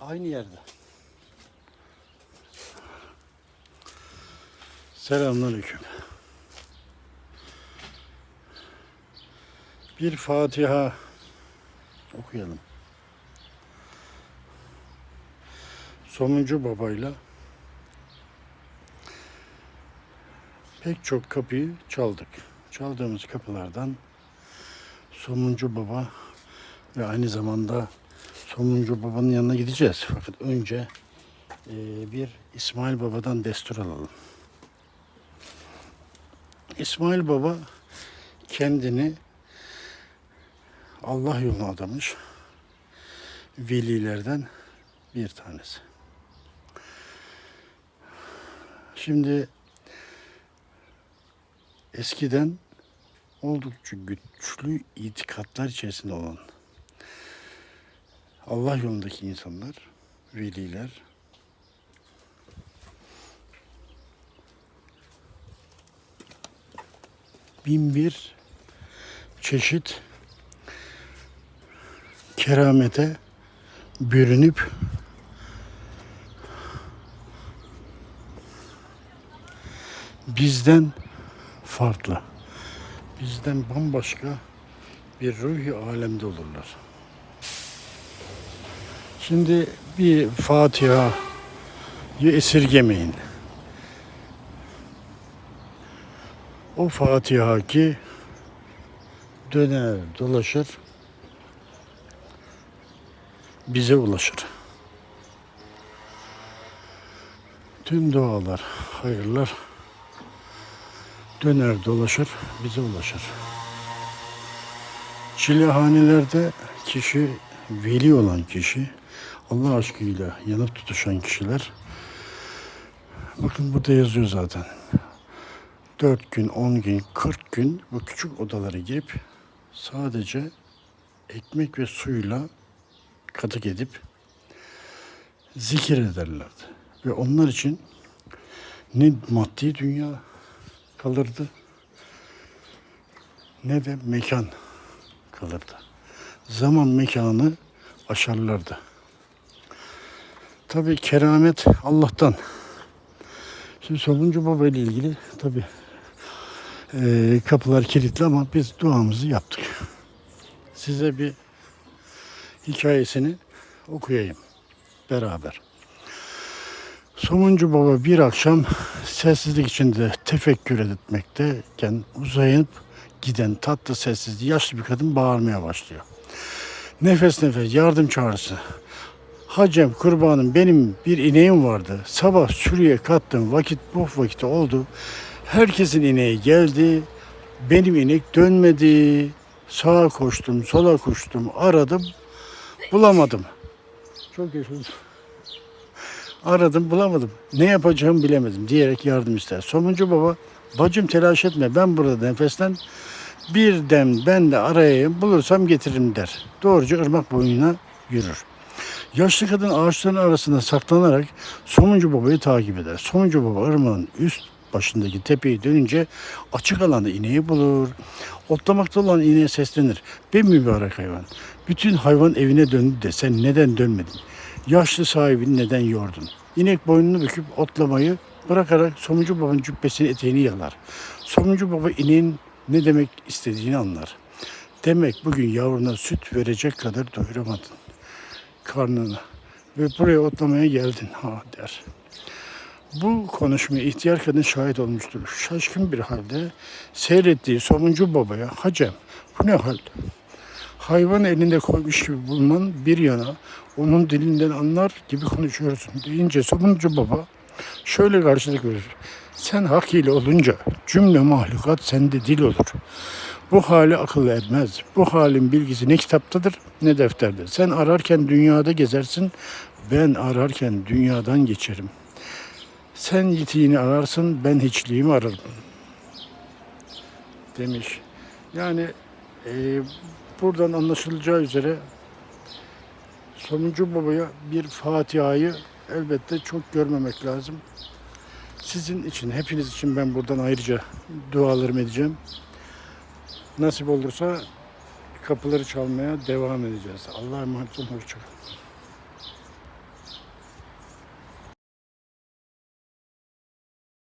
Aynı yerde. Selamünaleyküm. Bir Fatiha okuyalım. Somuncu babayla pek çok kapıyı çaldık. Çaldığımız kapılardan Somuncu Baba ve aynı zamanda Somuncu Baba'nın yanına gideceğiz. Fakat önce e, bir İsmail Baba'dan destur alalım. İsmail Baba kendini Allah yoluna adamış velilerden bir tanesi. Şimdi eskiden oldukça güçlü itikatlar içerisinde olan Allah yolundaki insanlar, veliler bin bir çeşit keramete bürünüp bizden farklı, bizden bambaşka bir ruhi alemde olurlar. Şimdi bir Fatiha'yı esirgemeyin. O Fatiha ki döner dolaşır bize ulaşır. Tüm dualar, hayırlar döner dolaşır bize ulaşır. Çilehanelerde kişi veli olan kişi Allah aşkıyla yanıp tutuşan kişiler bakın burada yazıyor zaten. 4 gün, 10 gün, 40 gün bu küçük odalara girip sadece ekmek ve suyla katık edip zikir ederlerdi. Ve onlar için ne maddi dünya kalırdı ne de mekan kalırdı. Zaman mekanı aşarlardı. Tabi keramet Allah'tan. Şimdi Somuncu Baba ile ilgili tabi kapılar kilitli ama biz duamızı yaptık. Size bir hikayesini okuyayım beraber. Somuncu Baba bir akşam sessizlik içinde tefekkür etmekteyken uzayıp giden tatlı sessizliği yaşlı bir kadın bağırmaya başlıyor. Nefes nefes yardım çağrısı. Hacem kurbanım benim bir ineğim vardı. Sabah sürüye kattım vakit bu vakit oldu. Herkesin ineği geldi. Benim inek dönmedi. Sağa koştum, sola koştum, aradım, bulamadım. Çok yaşadım. Aradım, bulamadım. Ne yapacağımı bilemedim diyerek yardım ister. Somuncu baba, bacım telaş etme ben burada nefesten bir dem ben de arayayım bulursam getiririm der. Doğruca ırmak boyuna yürür. Yaşlı kadın ağaçların arasında saklanarak Somuncu Baba'yı takip eder. Somuncu Baba ırmağın üst başındaki tepeyi dönünce açık alanda ineği bulur. Otlamakta olan ineğe seslenir. Be mübarek hayvan. Bütün hayvan evine döndü de sen neden dönmedin? Yaşlı sahibini neden yordun? İnek boynunu büküp otlamayı bırakarak Somuncu Baba'nın cübbesinin eteğini yalar. Somuncu Baba ineğin ne demek istediğini anlar. Demek bugün yavruna süt verecek kadar doyuramadın karnını ve buraya otlamaya geldin ha der. Bu konuşmaya ihtiyar kadın şahit olmuştur. Şaşkın bir halde seyrettiği somuncu babaya hacem bu ne hal? Hayvan elinde koymuş gibi bulman bir yana onun dilinden anlar gibi konuşuyorsun deyince somuncu baba şöyle karşılık verir. Sen hak ile olunca cümle mahlukat sende dil olur. Bu hali akıl ermez. Bu halin bilgisi ne kitaptadır ne defterde. Sen ararken dünyada gezersin, ben ararken dünyadan geçerim. Sen yitiğini ararsın, ben hiçliğimi ararım. Demiş. Yani e, buradan anlaşılacağı üzere Somuncu Baba'ya bir Fatiha'yı elbette çok görmemek lazım. Sizin için, hepiniz için ben buradan ayrıca dualarımı edeceğim. Nasip olursa kapıları çalmaya devam edeceğiz. Allah'a emanet olun. Hoşçakalın.